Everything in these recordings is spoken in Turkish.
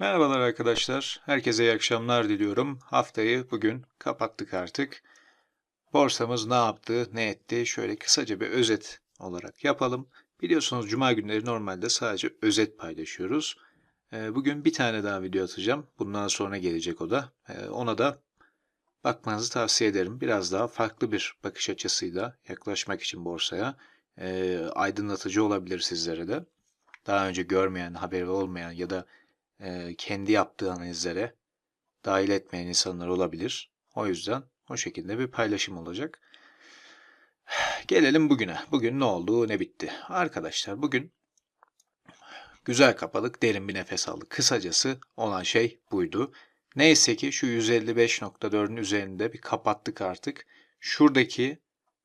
Merhabalar arkadaşlar. Herkese iyi akşamlar diliyorum. Haftayı bugün kapattık artık. Borsamız ne yaptı, ne etti? Şöyle kısaca bir özet olarak yapalım. Biliyorsunuz cuma günleri normalde sadece özet paylaşıyoruz. Ee, Bugün bir tane daha video atacağım. Bundan sonra gelecek o da. Ee, Ona da bakmanızı tavsiye ederim. Biraz daha farklı bir bakış açısıyla yaklaşmak için borsaya. Ee, Aydınlatıcı olabilir sizlere de. Daha önce görmeyen, haberi olmayan ya da e, kendi yaptığı analizlere dahil etmeyen insanlar olabilir. O yüzden o şekilde bir paylaşım olacak. Gelelim bugüne. Bugün ne oldu, ne bitti? Arkadaşlar bugün güzel kapadık, derin bir nefes aldık. Kısacası olan şey buydu. Neyse ki şu 155.4'ün üzerinde bir kapattık artık. Şuradaki,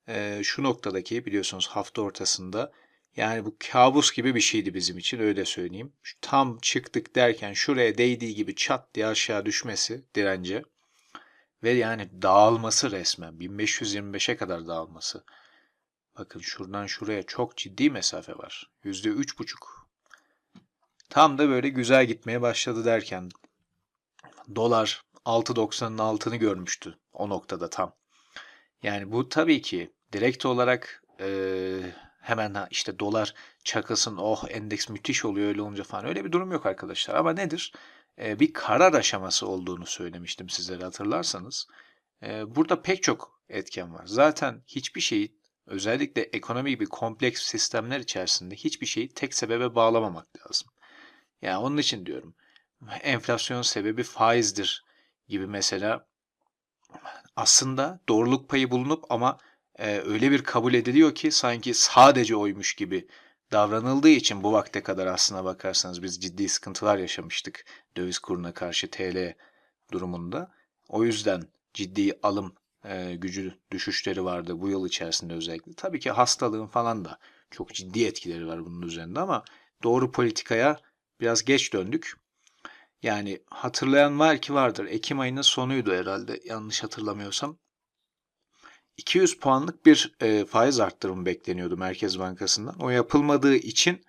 e, şu noktadaki biliyorsunuz hafta ortasında yani bu kabus gibi bir şeydi bizim için öyle söyleyeyim. Tam çıktık derken şuraya değdiği gibi çat diye aşağı düşmesi dirence ve yani dağılması resmen 1525'e kadar dağılması. Bakın şuradan şuraya çok ciddi mesafe var. %3,5. Tam da böyle güzel gitmeye başladı derken dolar 6.90'ın altını görmüştü o noktada tam. Yani bu tabii ki direkt olarak eee hemen ha işte dolar çakılsın oh endeks müthiş oluyor öyle olunca falan öyle bir durum yok arkadaşlar. Ama nedir? Ee, bir karar aşaması olduğunu söylemiştim sizlere hatırlarsanız. Ee, burada pek çok etken var. Zaten hiçbir şeyi özellikle ekonomi gibi kompleks sistemler içerisinde hiçbir şeyi tek sebebe bağlamamak lazım. Yani onun için diyorum enflasyon sebebi faizdir gibi mesela aslında doğruluk payı bulunup ama e, öyle bir kabul ediliyor ki sanki sadece oymuş gibi davranıldığı için bu vakte kadar aslına bakarsanız biz ciddi sıkıntılar yaşamıştık döviz kuruna karşı TL durumunda. O yüzden ciddi alım e, gücü düşüşleri vardı bu yıl içerisinde özellikle. Tabii ki hastalığın falan da çok ciddi etkileri var bunun üzerinde ama doğru politikaya biraz geç döndük. Yani hatırlayan var ki vardır. Ekim ayının sonuydu herhalde yanlış hatırlamıyorsam. 200 puanlık bir e, faiz arttırımı bekleniyordu Merkez Bankası'ndan. O yapılmadığı için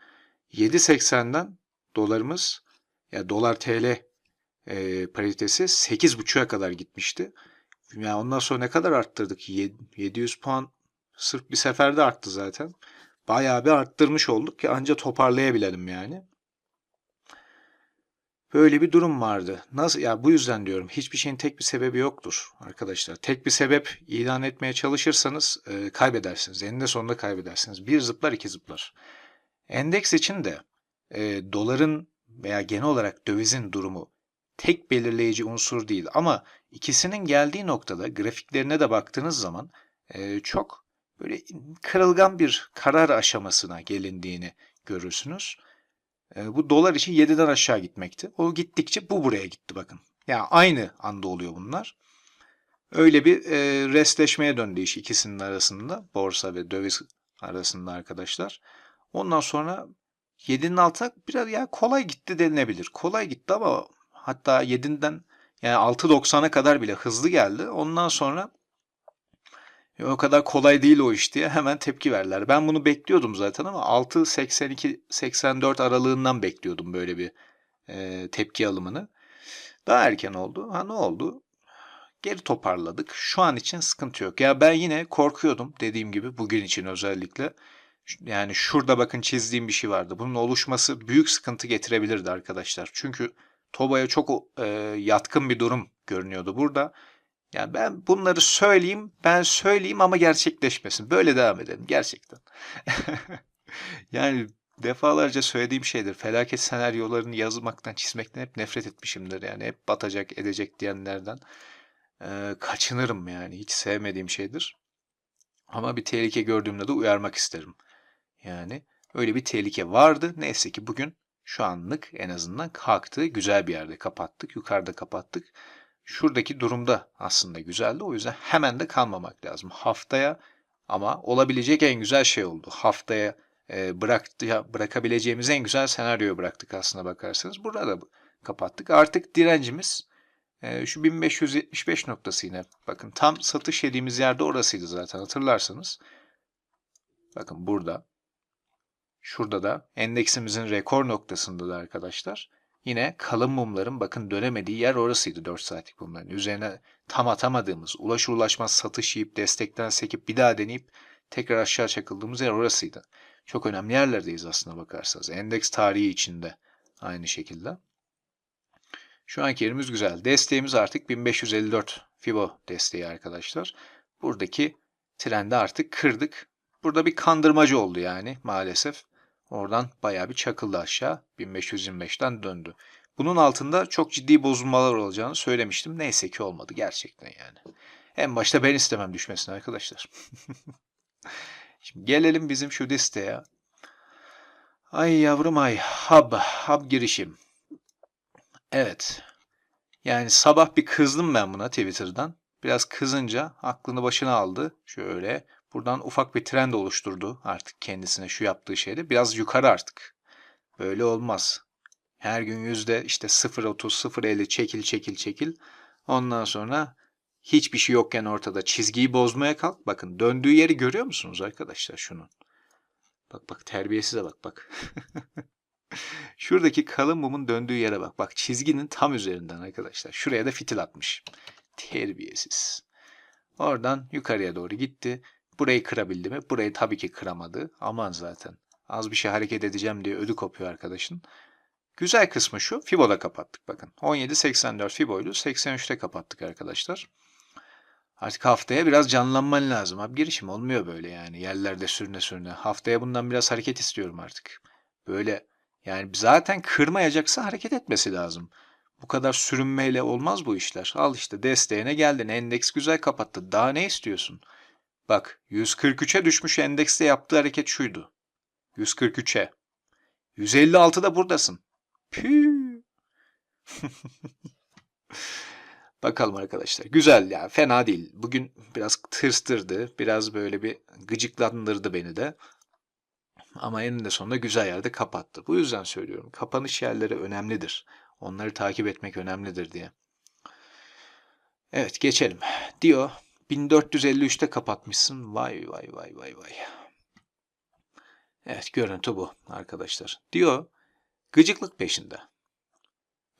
7.80'den dolarımız ya dolar TL e, paritesi 8.5'a kadar gitmişti. Yani ondan sonra ne kadar arttırdık? 700 puan sırf bir seferde arttı zaten. Bayağı bir arttırmış olduk ki anca toparlayabilelim yani. Böyle bir durum vardı. Nasıl ya bu yüzden diyorum hiçbir şeyin tek bir sebebi yoktur arkadaşlar. Tek bir sebep ilan etmeye çalışırsanız e, kaybedersiniz. Eninde sonunda kaybedersiniz. Bir zıplar iki zıplar. Endeks için de e, doların veya genel olarak dövizin durumu tek belirleyici unsur değil ama ikisinin geldiği noktada grafiklerine de baktığınız zaman e, çok böyle kırılgan bir karar aşamasına gelindiğini görürsünüz. E, bu dolar için 7'den aşağı gitmekti. O gittikçe bu buraya gitti bakın. Yani aynı anda oluyor bunlar. Öyle bir e, restleşmeye döndü iş ikisinin arasında. Borsa ve döviz arasında arkadaşlar. Ondan sonra 7'nin altına biraz ya kolay gitti denilebilir. Kolay gitti ama hatta 7'den yani 6.90'a kadar bile hızlı geldi. Ondan sonra o kadar kolay değil o iş diye hemen tepki verdiler. Ben bunu bekliyordum zaten ama 6.82-84 aralığından bekliyordum böyle bir e, tepki alımını. Daha erken oldu. Ha ne oldu? Geri toparladık. Şu an için sıkıntı yok. Ya ben yine korkuyordum dediğim gibi bugün için özellikle. Yani şurada bakın çizdiğim bir şey vardı. Bunun oluşması büyük sıkıntı getirebilirdi arkadaşlar. Çünkü Toba'ya çok e, yatkın bir durum görünüyordu burada. Yani ben bunları söyleyeyim, ben söyleyeyim ama gerçekleşmesin. Böyle devam edelim gerçekten. yani defalarca söylediğim şeydir. Felaket senaryolarını yazmaktan, çizmekten hep nefret etmişimdir. Yani hep batacak, edecek diyenlerden ee, kaçınırım yani. Hiç sevmediğim şeydir. Ama bir tehlike gördüğümde de uyarmak isterim. Yani öyle bir tehlike vardı. Neyse ki bugün şu anlık en azından kalktı. Güzel bir yerde kapattık. Yukarıda kapattık şuradaki durumda aslında güzeldi. O yüzden hemen de kalmamak lazım. Haftaya ama olabilecek en güzel şey oldu. Haftaya e, bıraktı, bırakabileceğimiz en güzel senaryoyu bıraktık aslında bakarsanız. Burada da kapattık. Artık direncimiz e, şu 1575 noktası yine. Bakın tam satış yediğimiz yerde orasıydı zaten hatırlarsanız. Bakın burada. Şurada da endeksimizin rekor noktasında da arkadaşlar yine kalın mumların bakın dönemediği yer orasıydı 4 saatlik mumların. Üzerine tam atamadığımız, ulaşır ulaşmaz satış yiyip destekten sekip bir daha deneyip tekrar aşağı çakıldığımız yer orasıydı. Çok önemli yerlerdeyiz aslına bakarsanız. Endeks tarihi içinde aynı şekilde. Şu anki yerimiz güzel. Desteğimiz artık 1554 Fibo desteği arkadaşlar. Buradaki trendi artık kırdık. Burada bir kandırmacı oldu yani maalesef. Oradan bayağı bir çakıldı aşağı. 1525'ten döndü. Bunun altında çok ciddi bozulmalar olacağını söylemiştim. Neyse ki olmadı gerçekten yani. En başta ben istemem düşmesini arkadaşlar. Şimdi gelelim bizim şu listeye. Ay yavrum ay. Hub. Hub girişim. Evet. Yani sabah bir kızdım ben buna Twitter'dan. Biraz kızınca aklını başına aldı. Şöyle buradan ufak bir trend oluşturdu artık kendisine şu yaptığı şeyde. Biraz yukarı artık. Böyle olmaz. Her gün yüzde işte 0.30, 0.50 çekil çekil çekil. Ondan sonra hiçbir şey yokken ortada çizgiyi bozmaya kalk. Bakın döndüğü yeri görüyor musunuz arkadaşlar şunun? Bak bak terbiyesize bak bak. Şuradaki kalın mumun döndüğü yere bak. Bak çizginin tam üzerinden arkadaşlar. Şuraya da fitil atmış. Terbiyesiz. Oradan yukarıya doğru gitti. Burayı kırabildi mi? Burayı tabii ki kıramadı. Aman zaten. Az bir şey hareket edeceğim diye ödü kopuyor arkadaşın. Güzel kısmı şu. Fibo'da kapattık bakın. 17.84 Fibo'ydu. 83'te kapattık arkadaşlar. Artık haftaya biraz canlanman lazım. Abi girişim olmuyor böyle yani. Yerlerde sürüne sürüne. Haftaya bundan biraz hareket istiyorum artık. Böyle yani zaten kırmayacaksa hareket etmesi lazım. Bu kadar sürünmeyle olmaz bu işler. Al işte desteğine geldin. Endeks güzel kapattı. Daha ne istiyorsun? Bak 143'e düşmüş endekste yaptığı hareket şuydu. 143'e. 156'da buradasın. Püh. Bakalım arkadaşlar. Güzel ya. Fena değil. Bugün biraz tırstırdı. Biraz böyle bir gıcıklandırdı beni de. Ama eninde sonunda güzel yerde kapattı. Bu yüzden söylüyorum. Kapanış yerleri önemlidir. Onları takip etmek önemlidir diye. Evet geçelim. Diyor 1453'te kapatmışsın. Vay vay vay vay vay. Evet görüntü bu arkadaşlar. Diyor gıcıklık peşinde.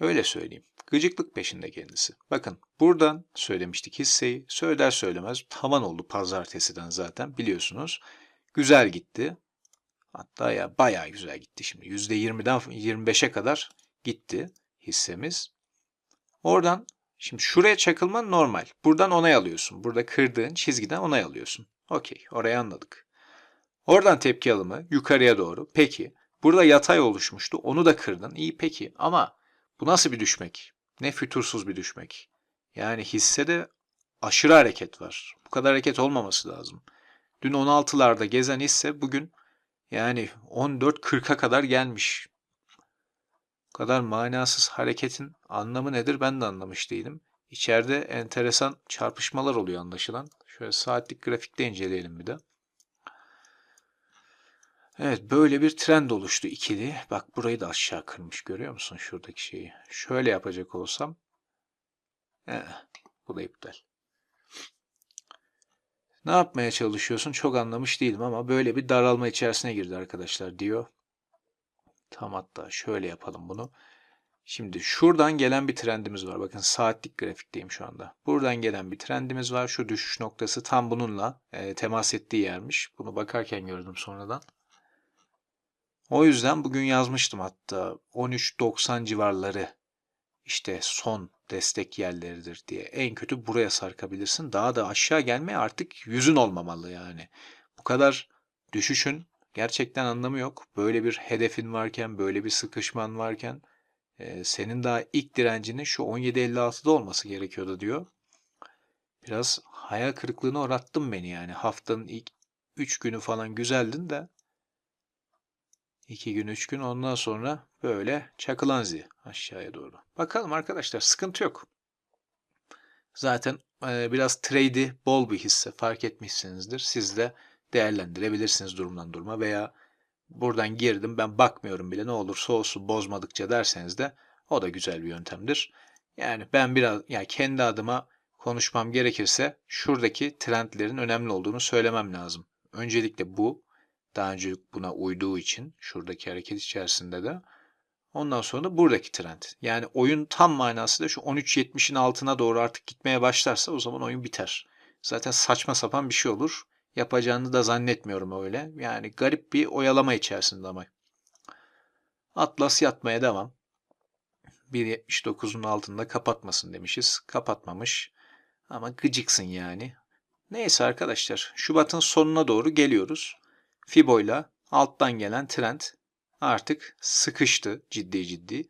Öyle söyleyeyim. Gıcıklık peşinde kendisi. Bakın buradan söylemiştik hisseyi. Söyler söylemez tavan oldu pazartesiden zaten biliyorsunuz. Güzel gitti. Hatta ya bayağı güzel gitti şimdi. %20'den 25'e kadar gitti hissemiz. Oradan şimdi şuraya çakılman normal. Buradan onay alıyorsun. Burada kırdığın çizgiden onay alıyorsun. Okey orayı anladık. Oradan tepki alımı yukarıya doğru. Peki burada yatay oluşmuştu. Onu da kırdın. İyi peki ama bu nasıl bir düşmek? Ne fütursuz bir düşmek. Yani hissede aşırı hareket var. Bu kadar hareket olmaması lazım. Dün 16'larda gezen hisse bugün yani 14.40'a kadar gelmiş. Kadar manasız hareketin anlamı nedir ben de anlamış değilim. İçeride enteresan çarpışmalar oluyor anlaşılan. Şöyle saatlik grafikte inceleyelim bir de. Evet böyle bir trend oluştu ikili. Bak burayı da aşağı kırmış görüyor musun şuradaki şeyi. Şöyle yapacak olsam. Eh, bu da iptal. Ne yapmaya çalışıyorsun çok anlamış değilim ama böyle bir daralma içerisine girdi arkadaşlar diyor. Tam hatta şöyle yapalım bunu. Şimdi şuradan gelen bir trendimiz var. Bakın saatlik grafikteyim şu anda. Buradan gelen bir trendimiz var. Şu düşüş noktası tam bununla e, temas ettiği yermiş. Bunu bakarken gördüm sonradan. O yüzden bugün yazmıştım hatta 13.90 civarları işte son destek yerleridir diye. En kötü buraya sarkabilirsin. Daha da aşağı gelmeye artık yüzün olmamalı yani. Bu kadar düşüşün gerçekten anlamı yok. Böyle bir hedefin varken, böyle bir sıkışman varken e, senin daha ilk direncinin şu 17.56'da olması gerekiyordu diyor. Biraz hayal kırıklığına uğrattın beni yani. Haftanın ilk 3 günü falan güzeldin de 2 gün 3 gün ondan sonra böyle çakılan zi aşağıya doğru. Bakalım arkadaşlar sıkıntı yok. Zaten e, biraz trade'i bol bir hisse fark etmişsinizdir. Siz de değerlendirebilirsiniz durumdan duruma veya buradan girdim ben bakmıyorum bile ne olursa olsun bozmadıkça derseniz de o da güzel bir yöntemdir. Yani ben biraz yani kendi adıma konuşmam gerekirse şuradaki trendlerin önemli olduğunu söylemem lazım. Öncelikle bu daha önce buna uyduğu için şuradaki hareket içerisinde de Ondan sonra da buradaki trend. Yani oyun tam manasıyla şu 13.70'in altına doğru artık gitmeye başlarsa o zaman oyun biter. Zaten saçma sapan bir şey olur. Yapacağını da zannetmiyorum öyle. Yani garip bir oyalama içerisinde ama. Atlas yatmaya devam. 1.79'un altında kapatmasın demişiz. Kapatmamış. Ama gıcıksın yani. Neyse arkadaşlar. Şubat'ın sonuna doğru geliyoruz. Fibo'yla alttan gelen trend artık sıkıştı ciddi ciddi.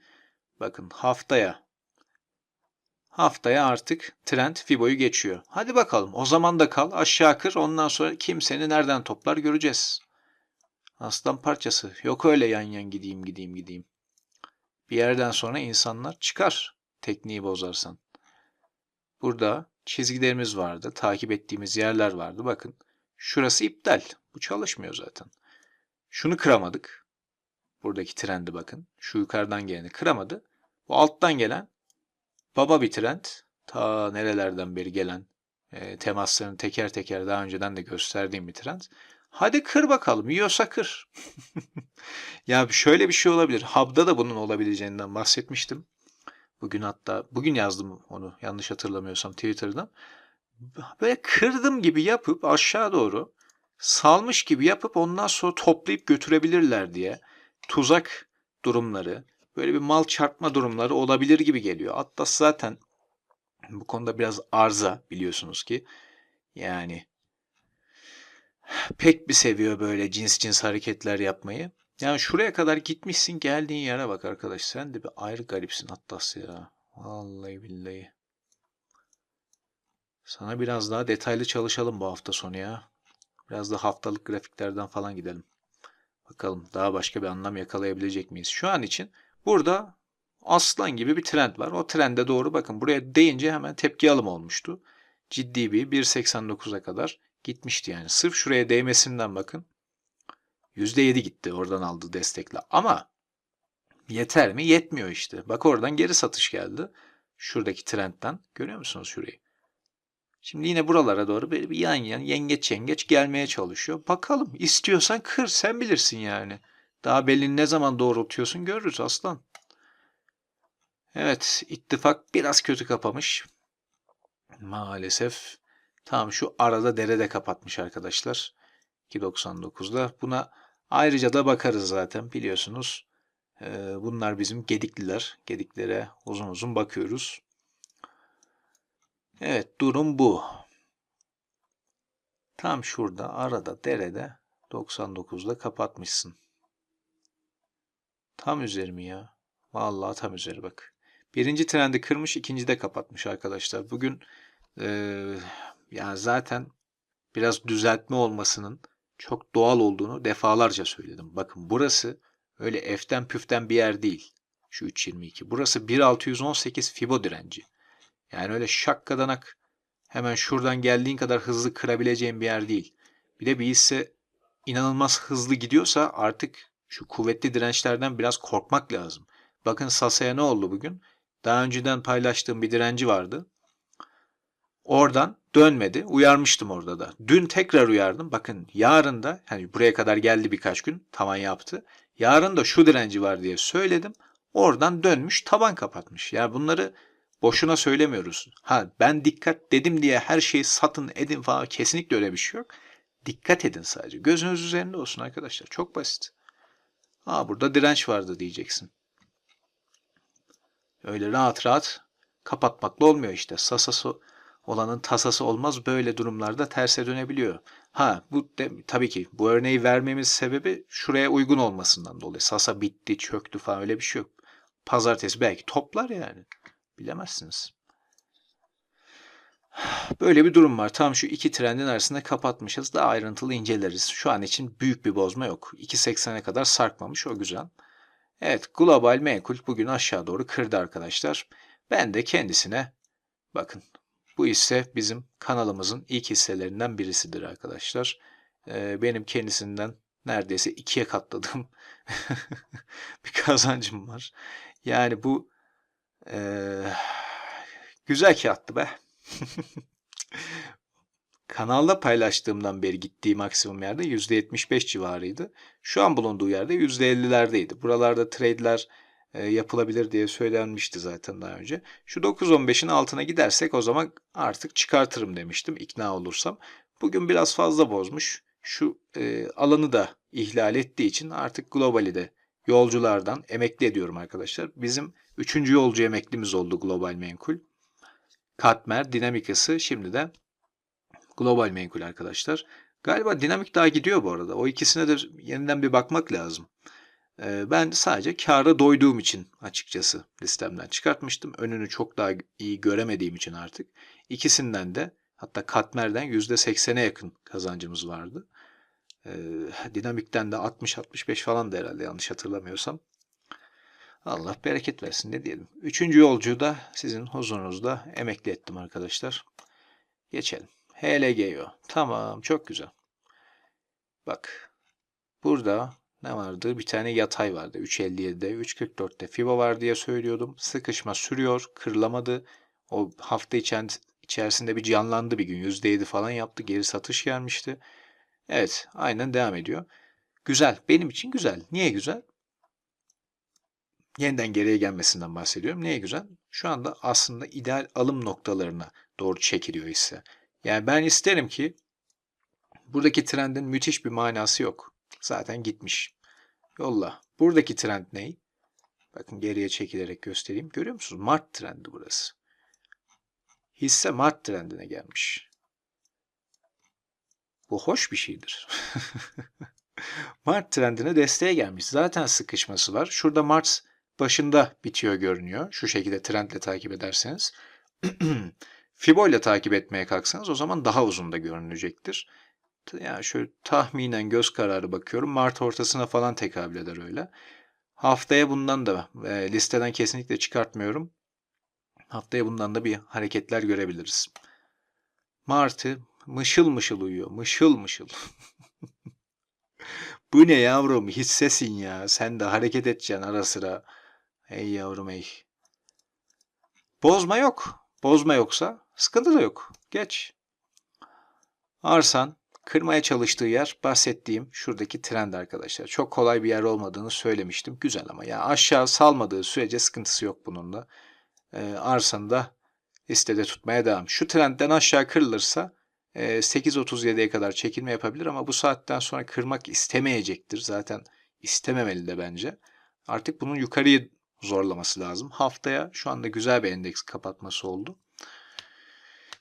Bakın haftaya haftaya artık trend Fibo'yu geçiyor. Hadi bakalım o zaman da kal aşağı kır ondan sonra kim seni nereden toplar göreceğiz. Aslan parçası yok öyle yan yan gideyim gideyim gideyim. Bir yerden sonra insanlar çıkar tekniği bozarsan. Burada çizgilerimiz vardı. Takip ettiğimiz yerler vardı. Bakın şurası iptal. Bu çalışmıyor zaten. Şunu kıramadık. Buradaki trendi bakın. Şu yukarıdan geleni kıramadı. Bu alttan gelen baba bir trend. Ta nerelerden beri gelen e, temaslarını teker teker daha önceden de gösterdiğim bir trend. Hadi kır bakalım. Yiyorsa kır. ya şöyle bir şey olabilir. Hub'da da bunun olabileceğinden bahsetmiştim. Bugün hatta bugün yazdım onu yanlış hatırlamıyorsam Twitter'dan. Böyle kırdım gibi yapıp aşağı doğru salmış gibi yapıp ondan sonra toplayıp götürebilirler diye tuzak durumları, böyle bir mal çarpma durumları olabilir gibi geliyor. Atlas zaten bu konuda biraz arıza biliyorsunuz ki. Yani pek bir seviyor böyle cins cins hareketler yapmayı. Yani şuraya kadar gitmişsin geldiğin yere bak arkadaş. Sen de bir ayrı garipsin Atlas ya. Vallahi billahi. Sana biraz daha detaylı çalışalım bu hafta sonu ya. Biraz da haftalık grafiklerden falan gidelim. Bakalım daha başka bir anlam yakalayabilecek miyiz? Şu an için burada aslan gibi bir trend var. O trende doğru bakın buraya değince hemen tepki alım olmuştu. Ciddi bir 1.89'a kadar gitmişti yani. Sırf şuraya değmesinden bakın. %7 gitti oradan aldığı destekle. Ama yeter mi? Yetmiyor işte. Bak oradan geri satış geldi. Şuradaki trendten. Görüyor musunuz şurayı? Şimdi yine buralara doğru bir yan yan yengeç yengeç gelmeye çalışıyor. Bakalım istiyorsan kır sen bilirsin yani. Daha belli ne zaman doğrultuyorsun görürüz aslan. Evet ittifak biraz kötü kapamış. Maalesef tam şu arada derede kapatmış arkadaşlar. 2.99'da. Buna ayrıca da bakarız zaten biliyorsunuz. Bunlar bizim gedikliler. Gediklere uzun uzun bakıyoruz. Evet durum bu. Tam şurada arada derede 99'da kapatmışsın. Tam üzeri mi ya? Vallahi tam üzeri bak. Birinci trendi kırmış, ikinci de kapatmış arkadaşlar. Bugün e, yani zaten biraz düzeltme olmasının çok doğal olduğunu defalarca söyledim. Bakın burası öyle eften püften bir yer değil. Şu 3.22. Burası 1.618 Fibo direnci. Yani öyle şakkadanak hemen şuradan geldiğin kadar hızlı kırabileceğin bir yer değil. Bir de bir hisse inanılmaz hızlı gidiyorsa artık şu kuvvetli dirençlerden biraz korkmak lazım. Bakın Sasa'ya ne oldu bugün? Daha önceden paylaştığım bir direnci vardı. Oradan dönmedi. Uyarmıştım orada da. Dün tekrar uyardım. Bakın yarın da hani buraya kadar geldi birkaç gün tavan yaptı. Yarın da şu direnci var diye söyledim. Oradan dönmüş taban kapatmış. Ya yani bunları Boşuna söylemiyoruz. Ha ben dikkat dedim diye her şeyi satın edin falan kesinlikle öyle bir şey yok. Dikkat edin sadece. Gözünüz üzerinde olsun arkadaşlar. Çok basit. Aa burada direnç vardı diyeceksin. Öyle rahat rahat kapatmakla olmuyor işte. Sasası olanın tasası olmaz. Böyle durumlarda terse dönebiliyor. Ha bu de, tabii ki bu örneği vermemiz sebebi şuraya uygun olmasından dolayı. Sasa bitti, çöktü falan öyle bir şey yok. Pazartesi belki toplar yani. Bilemezsiniz. Böyle bir durum var. Tam şu iki trendin arasında kapatmışız. Daha ayrıntılı inceleriz. Şu an için büyük bir bozma yok. 2.80'e kadar sarkmamış. O güzel. Evet global menkul bugün aşağı doğru kırdı arkadaşlar. Ben de kendisine bakın bu ise bizim kanalımızın ilk hisselerinden birisidir arkadaşlar. Ee, benim kendisinden neredeyse ikiye katladığım bir kazancım var. Yani bu ee, güzel kağıttı be. Kanalda paylaştığımdan beri gittiği maksimum yerde %75 civarıydı. Şu an bulunduğu yerde %50'lerdeydi. Buralarda trade'ler e, yapılabilir diye söylenmişti zaten daha önce. Şu 9.15'in altına gidersek o zaman artık çıkartırım demiştim ikna olursam. Bugün biraz fazla bozmuş. Şu e, alanı da ihlal ettiği için artık globali de yolculardan emekli ediyorum arkadaşlar. Bizim üçüncü yolcu emeklimiz oldu global menkul. Katmer, dinamikası şimdi de global menkul arkadaşlar. Galiba dinamik daha gidiyor bu arada. O ikisine de yeniden bir bakmak lazım. Ee, ben sadece kâra doyduğum için açıkçası listemden çıkartmıştım. Önünü çok daha iyi göremediğim için artık. İkisinden de hatta katmerden %80'e yakın kazancımız vardı. Ee, dinamikten de 60-65 falan da herhalde yanlış hatırlamıyorsam. Allah bereket versin ne diyelim. Üçüncü yolcuyu da sizin huzurunuzda emekli ettim arkadaşlar. Geçelim. HLGO. Tamam çok güzel. Bak burada ne vardı? Bir tane yatay vardı. 3.57'de, 3.44'te FIBA var diye söylüyordum. Sıkışma sürüyor, kırılamadı. O hafta içen, içerisinde bir canlandı bir gün. %7 falan yaptı. Geri satış gelmişti. Evet, aynen devam ediyor. Güzel. Benim için güzel. Niye güzel? Yeniden geriye gelmesinden bahsediyorum. Niye güzel? Şu anda aslında ideal alım noktalarına doğru çekiliyor hisse. Yani ben isterim ki buradaki trendin müthiş bir manası yok. Zaten gitmiş. Yolla. Buradaki trend ne? Bakın geriye çekilerek göstereyim. Görüyor musunuz? Mart trendi burası. Hisse Mart trendine gelmiş. Bu hoş bir şeydir. Mart trendine desteğe gelmiş. Zaten sıkışması var. Şurada Mart başında bitiyor görünüyor. Şu şekilde trendle takip ederseniz. Fibo ile takip etmeye kalksanız o zaman daha uzun da görünecektir. Yani şöyle tahminen göz kararı bakıyorum. Mart ortasına falan tekabül eder öyle. Haftaya bundan da e, listeden kesinlikle çıkartmıyorum. Haftaya bundan da bir hareketler görebiliriz. Mart'ı mışıl mışıl uyuyor. Mışıl mışıl. Bu ne yavrum? Hissesin ya. Sen de hareket edeceksin ara sıra. Ey yavrum ey. Bozma yok. Bozma yoksa sıkıntı da yok. Geç. Arsan kırmaya çalıştığı yer bahsettiğim şuradaki trend arkadaşlar. Çok kolay bir yer olmadığını söylemiştim. Güzel ama ya aşağı salmadığı sürece sıkıntısı yok bunun da. Ee, arsanı da listede tutmaya devam. Şu trendden aşağı kırılırsa 8.37'ye kadar çekilme yapabilir ama bu saatten sonra kırmak istemeyecektir. Zaten istememeli de bence. Artık bunun yukarıyı zorlaması lazım. Haftaya şu anda güzel bir endeks kapatması oldu.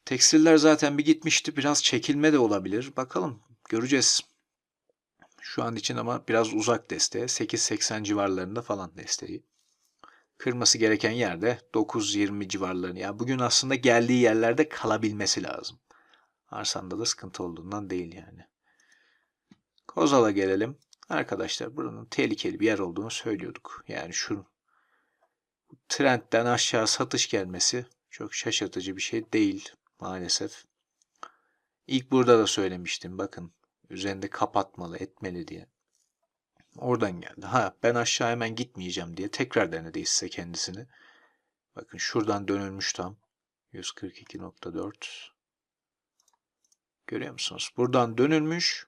Tekstiller zaten bir gitmişti. Biraz çekilme de olabilir. Bakalım göreceğiz. Şu an için ama biraz uzak desteğe. 8.80 civarlarında falan desteği. Kırması gereken yerde 9.20 civarlarını. Yani bugün aslında geldiği yerlerde kalabilmesi lazım. Arsanda da sıkıntı olduğundan değil yani. Kozal'a gelelim. Arkadaşlar buranın tehlikeli bir yer olduğunu söylüyorduk. Yani şu trendden aşağı satış gelmesi çok şaşırtıcı bir şey değil maalesef. İlk burada da söylemiştim bakın üzerinde kapatmalı etmeli diye. Oradan geldi. Ha ben aşağı hemen gitmeyeceğim diye tekrar denedi hisse kendisini. Bakın şuradan dönülmüş tam. 142.4 Görüyor musunuz? Buradan dönülmüş.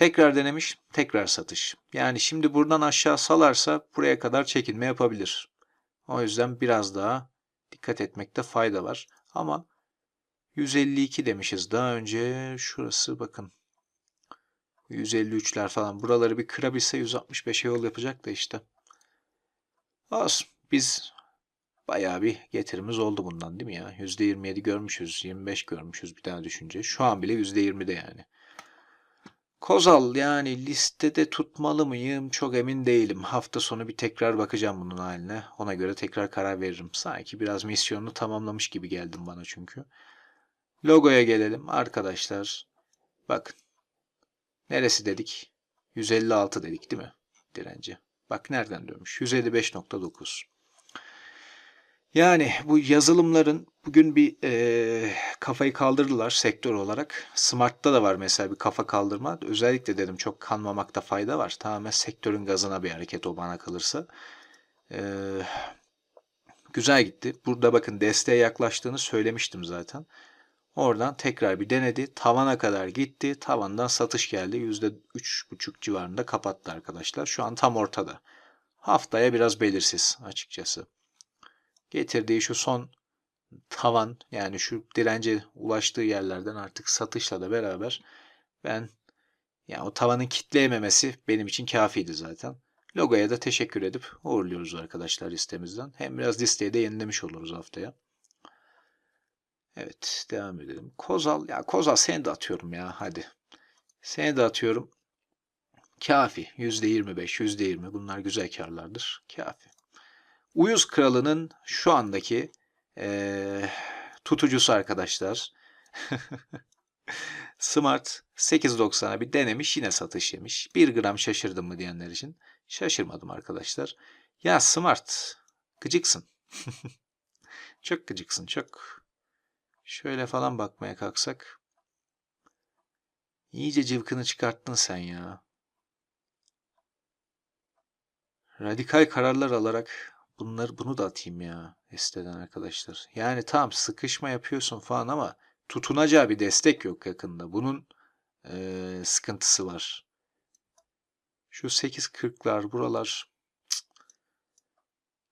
Tekrar denemiş. Tekrar satış. Yani şimdi buradan aşağı salarsa buraya kadar çekilme yapabilir. O yüzden biraz daha dikkat etmekte fayda var. Ama 152 demişiz daha önce. Şurası bakın. 153'ler falan. Buraları bir kırabilse 165'e yol yapacak da işte. Olsun. Biz bayağı bir getirimiz oldu bundan değil mi ya? %27 görmüşüz. 25 görmüşüz bir tane düşünce. Şu an bile %20'de yani. Kozal yani listede tutmalı mıyım çok emin değilim. Hafta sonu bir tekrar bakacağım bunun haline. Ona göre tekrar karar veririm. Sanki biraz misyonunu tamamlamış gibi geldim bana çünkü. Logoya gelelim arkadaşlar. Bakın. Neresi dedik? 156 dedik değil mi? Direnci. Bak nereden dönmüş? 155.9. Yani bu yazılımların bugün bir e, kafayı kaldırdılar sektör olarak. Smart'ta da var mesela bir kafa kaldırma. Özellikle dedim çok kanmamakta fayda var. Tamamen sektörün gazına bir hareket o bana kalırsa. E, güzel gitti. Burada bakın desteğe yaklaştığını söylemiştim zaten. Oradan tekrar bir denedi. Tavana kadar gitti. Tavandan satış geldi. %3,5 civarında kapattı arkadaşlar. Şu an tam ortada. haftaya biraz belirsiz açıkçası. Getirdiği şu son tavan yani şu dirence ulaştığı yerlerden artık satışla da beraber ben yani o tavanın kitleyememesi benim için kafiydi zaten. Logoya da teşekkür edip uğurluyoruz arkadaşlar listemizden. Hem biraz listeyi de yenilemiş oluruz haftaya. Evet devam edelim. Kozal ya Kozal seni de atıyorum ya hadi. Seni de atıyorum. Kafi. %25, %20 bunlar güzel karlardır. Kafi. Uyuz Kralı'nın şu andaki eee, tutucusu arkadaşlar. Smart 8.90'a bir denemiş yine satış yemiş. 1 gram şaşırdım mı diyenler için. Şaşırmadım arkadaşlar. Ya Smart gıcıksın. çok gıcıksın çok. Şöyle falan bakmaya kalksak. İyice cıvkını çıkarttın sen ya. Radikal kararlar alarak bunları bunu da atayım ya listeden arkadaşlar. Yani tamam sıkışma yapıyorsun falan ama tutunacağı bir destek yok yakında. Bunun eee, sıkıntısı var. Şu 8.40'lar buralar.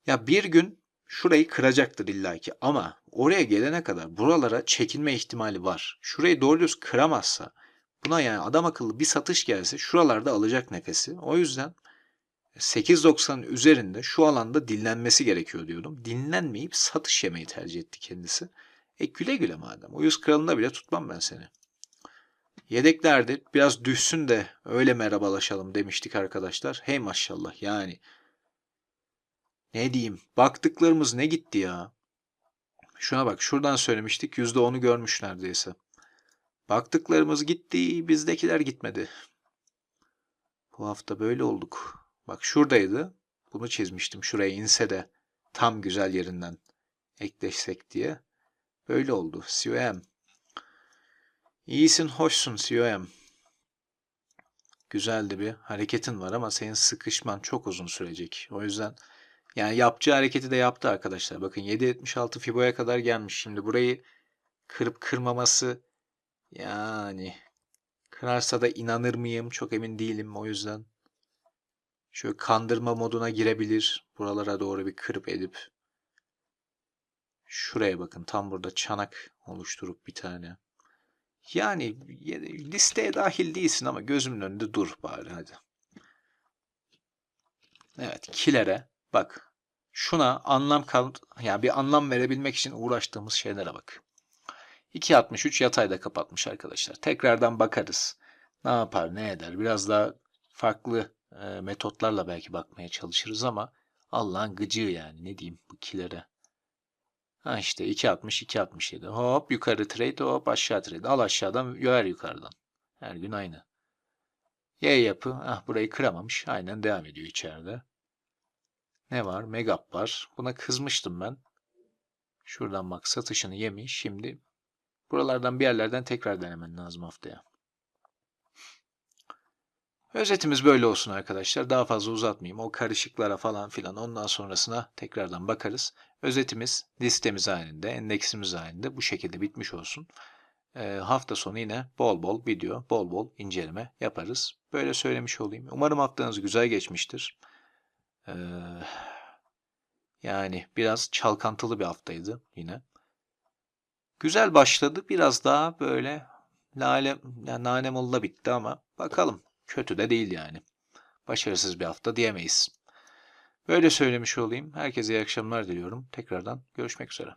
Ya bir gün şurayı kıracaktır illaki ama oraya gelene kadar buralara çekilme ihtimali var. Şurayı doğru düz kıramazsa buna yani adam akıllı bir satış gelse şuralarda alacak nefesi. O yüzden 8.90'ın üzerinde şu alanda dinlenmesi gerekiyor diyordum. Dinlenmeyip satış yemeyi tercih etti kendisi. E güle güle madem. Uyuz kralında bile tutmam ben seni. Yedeklerde biraz düşsün de öyle merhabalaşalım demiştik arkadaşlar. Hey maşallah yani. Ne diyeyim baktıklarımız ne gitti ya. Şuna bak şuradan söylemiştik %10'u görmüş neredeyse. Baktıklarımız gitti bizdekiler gitmedi. Bu hafta böyle olduk. Bak şuradaydı. Bunu çizmiştim. Şuraya inse de tam güzel yerinden ekleşsek diye. Böyle oldu. COM. İyisin, hoşsun COM. Güzeldi bir hareketin var ama senin sıkışman çok uzun sürecek. O yüzden yani yapacağı hareketi de yaptı arkadaşlar. Bakın 7.76 Fibo'ya kadar gelmiş. Şimdi burayı kırıp kırmaması yani kırarsa da inanır mıyım çok emin değilim o yüzden. Şöyle kandırma moduna girebilir. Buralara doğru bir kırıp edip. Şuraya bakın tam burada çanak oluşturup bir tane. Yani listeye dahil değilsin ama gözümün önünde dur bari hadi. Evet kilere bak. Şuna anlam kal yani bir anlam verebilmek için uğraştığımız şeylere bak. 2.63 yatayda kapatmış arkadaşlar. Tekrardan bakarız. Ne yapar, ne eder? Biraz daha farklı e, metotlarla belki bakmaya çalışırız ama Allah'ın gıcığı yani ne diyeyim bu kilere. Ha işte 2.60 2.67 hop yukarı trade hop aşağı trade al aşağıdan ver yukarıdan. Her gün aynı. Y yapı ah burayı kıramamış aynen devam ediyor içeride. Ne var? Megap var. Buna kızmıştım ben. Şuradan bak satışını yemiş. Şimdi buralardan bir yerlerden tekrar denemen lazım haftaya. Özetimiz böyle olsun arkadaşlar. Daha fazla uzatmayayım. O karışıklara falan filan ondan sonrasına tekrardan bakarız. Özetimiz listemiz halinde, endeksimiz halinde bu şekilde bitmiş olsun. Ee, hafta sonu yine bol bol video, bol bol inceleme yaparız. Böyle söylemiş olayım. Umarım haftanız güzel geçmiştir. Ee, yani biraz çalkantılı bir haftaydı yine. Güzel başladı. Biraz daha böyle lale, yani nane molla bitti ama bakalım. Kötü de değil yani. Başarısız bir hafta diyemeyiz. Böyle söylemiş olayım. Herkese iyi akşamlar diliyorum. Tekrardan görüşmek üzere.